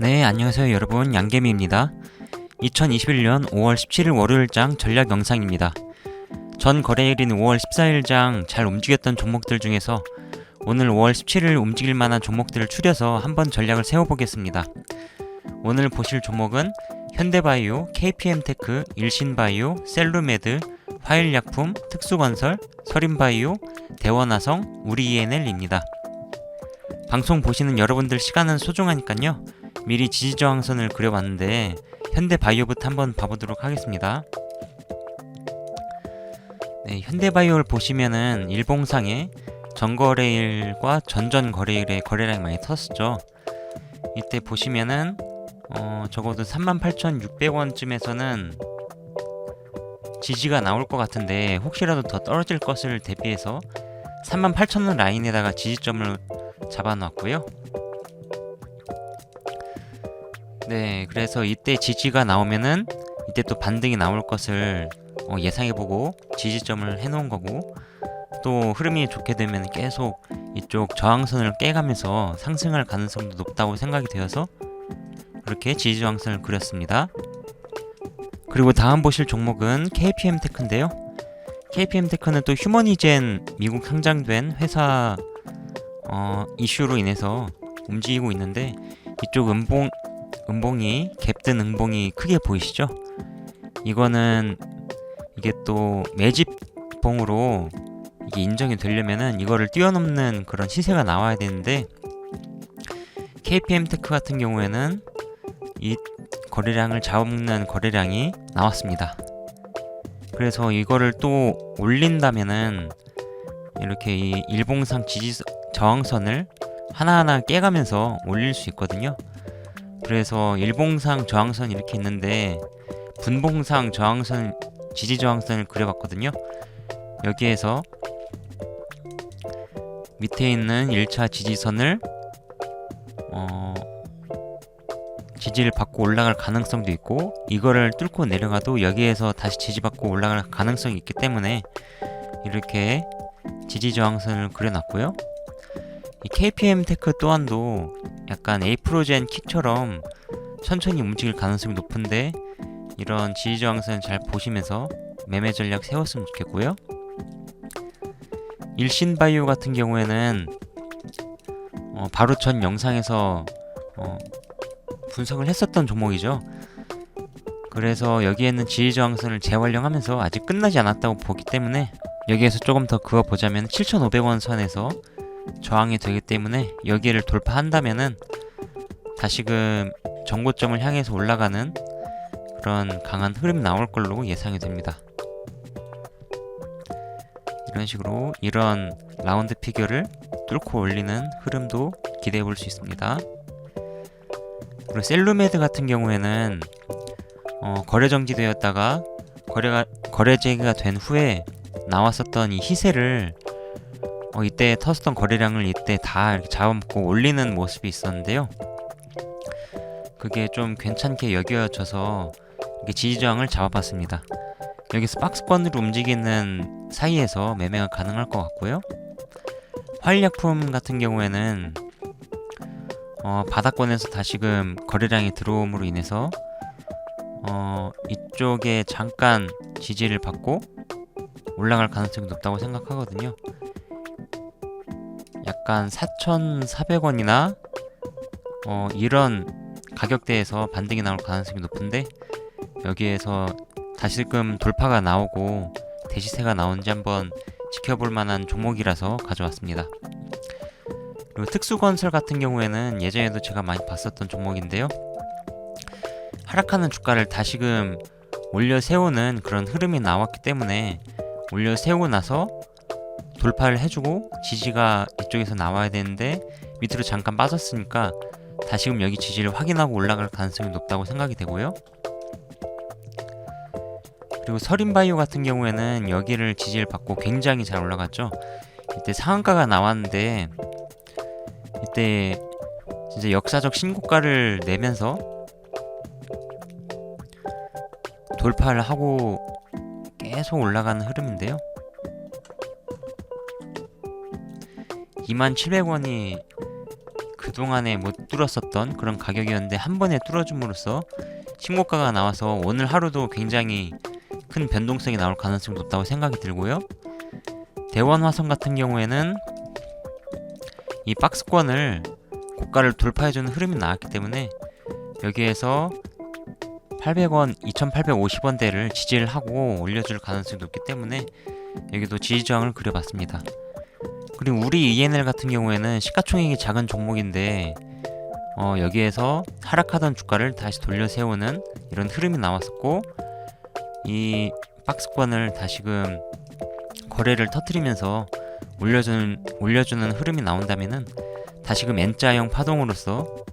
네, 안녕하세요 여러분. 양개미입니다. 2021년 5월 17일 월요일장 전략 영상입니다. 전 거래일인 5월 14일장 잘 움직였던 종목들 중에서 오늘 5월 17일 움직일 만한 종목들을 추려서 한번 전략을 세워보겠습니다. 오늘 보실 종목은 현대바이오, KPM테크, 일신바이오, 셀루메드, 화일약품, 특수건설, 서린바이오, 대원화성, 우리ENL입니다. 방송 보시는 여러분들 시간은 소중하니까요. 미리 지지저항선을 그려봤는데 현대 바이오부터 한번 봐보도록 하겠습니다. 네, 현대 바이오를 보시면은 일봉상에 전거래일과 전전거래일에 거래량이 많이 텄었죠. 이때 보시면은 어, 적어도 38,600원쯤에서는 지지가 나올 것 같은데 혹시라도 더 떨어질 것을 대비해서 38,000원 라인에다가 지지점을 잡아놨고요. 네, 그래서 이때 지지가 나오면은 이때 또 반등이 나올 것을 어, 예상해보고 지지점을 해놓은 거고 또 흐름이 좋게 되면 계속 이쪽 저항선을 깨가면서 상승할 가능성도 높다고 생각이 되어서 그렇게 지지 저항선을 그렸습니다. 그리고 다음 보실 종목은 KPM 테크인데요. KPM 테크는 또 휴머니젠 미국 상장된 회사 어, 이슈로 인해서 움직이고 있는데 이쪽 음봉 음봉이 갭든 음봉이 크게 보이시죠? 이거는 이게 또 매집봉으로 이게 인정이 되려면은 이거를 뛰어넘는 그런 시세가 나와야 되는데 KPM 테크 같은 경우에는 이 거래량을 잡는 거래량이 나왔습니다. 그래서 이거를 또 올린다면은 이렇게 이 일봉상 지지 저항선을 하나하나 깨가면서 올릴 수 있거든요. 그래서 일봉상 저항선 이렇게 있는데 분봉상 저항선 지지 저항선을 그려봤거든요. 여기에서 밑에 있는 1차 지지선을 어, 지지를 받고 올라갈 가능성도 있고 이거를 뚫고 내려가도 여기에서 다시 지지받고 올라갈 가능성이 있기 때문에 이렇게 지지 저항선을 그려놨고요. 이 KPM 테크 또한도 약간 에이프로젠 킥처럼 천천히 움직일 가능성이 높은데 이런 지지 저항선 잘 보시면서 매매 전략 세웠으면 좋겠고요. 일신바이오 같은 경우에는 어, 바로 전 영상에서 어, 분석을 했었던 종목이죠. 그래서 여기에는 지지 저항선을 재활용하면서 아직 끝나지 않았다고 보기 때문에 여기에서 조금 더 그어보자면 7,500원 선에서 저항이 되기 때문에 여기를 돌파한다면은 다시금 정고점을 향해서 올라가는 그런 강한 흐름이 나올 걸로 예상이 됩니다. 이런 식으로 이런 라운드 피겨를 뚫고 올리는 흐름도 기대해 볼 수 있습니다. 그리고 셀루메드 같은 경우에는 어, 거래 정지되었다가 거래가 거래 재개가 된 후에 나왔었던 이 희세를 어, 이때 터스던 거래량을 이때 다 이렇게 잡아먹고 올리는 모습이 있었는데요. 그게 좀 괜찮게 여겨져서 이렇게 지지저항을 잡아봤습니다. 여기서 박스권으로 움직이는 사이에서 매매가 가능할 것 같고요. 화일약품 같은 경우에는 어, 바닥권에서 다시금 거래량이 들어옴으로 인해서 어, 이쪽에 잠깐 지지를 받고 올라갈 가능성이 높다고 생각하거든요. 약간 4,400원이나 어, 이런 가격대에서 반등이 나올 가능성이 높은데 여기에서 다시금 돌파가 나오고 대시세가 나온지 한번 지켜볼 만한 종목이라서 가져왔습니다. 그리고 특수건설 같은 경우에는 예전에도 제가 많이 봤었던 종목인데요. 하락하는 주가를 다시금 올려 세우는 그런 흐름이 나왔기 때문에 올려 세우고 나서 돌파를 해주고 지지가 이쪽에서 나와야 되는데 밑으로 잠깐 빠졌으니까 다시금 여기 지지를 확인하고 올라갈 가능성이 높다고 생각이 되고요. 그리고 서린바이오 같은 경우에는 여기를 지지를 받고 굉장히 잘 올라갔죠. 이때 상한가가 나왔는데 이때 진짜 역사적 신고가를 내면서 돌파를 하고 계속 올라가는 흐름인데요. 2700원이 큰 그동안에 못 뚫었었던 그런 가격이었는데 한 번에 뚫어줌으로써 신고가가 나와서 오늘 하루도 굉장히 큰 변동성이 나올 가능성이 높다고 생각이 들고요. 대원 화성 같은 경우에는 이 박스권을 고가를 돌파해주는 흐름이 나왔기 때문에 여기에서 800원, 2,850원대를 지지를 하고 올려줄 가능성이 높기 때문에 여기도 지지 저항을 그려봤습니다. 그리고 우리 ENL 같은 경우에는 시가총액이 작은 종목인데 어, 여기에서 하락하던 주가를 다시 돌려 세우는 이런 흐름이 나왔었고 이 박스권을 다시금 거래를 터트리면서 올려주는 올려주는 흐름이 나온다면은 다시금 N자형 파동으로서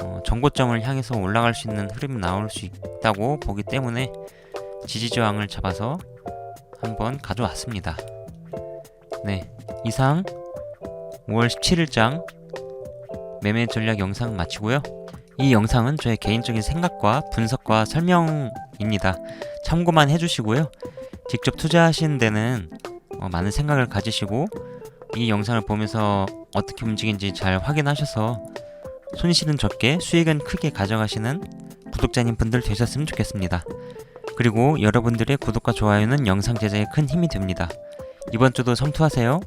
어, 정고점을 향해서 올라갈 수 있는 흐름이 나올 수 있다고 보기 때문에 지지 저항을 잡아서 한번 가져왔습니다. 네, 이상 5월 17일장 매매 전략 영상 마치고요. 이 영상은 저의 개인적인 생각과 분석과 설명입니다. 참고만 해주시고요. 직접 투자하시는 데는 어, 많은 생각을 가지시고 이 영상을 보면서 어떻게 움직이는지 잘 확인하셔서 손실은 적게 수익은 크게 가져가시는 구독자님 분들 되셨으면 좋겠습니다. 그리고 여러분들의 구독과 좋아요는 영상 제작에 큰 힘이 됩니다. 이번 주도 성투하세요.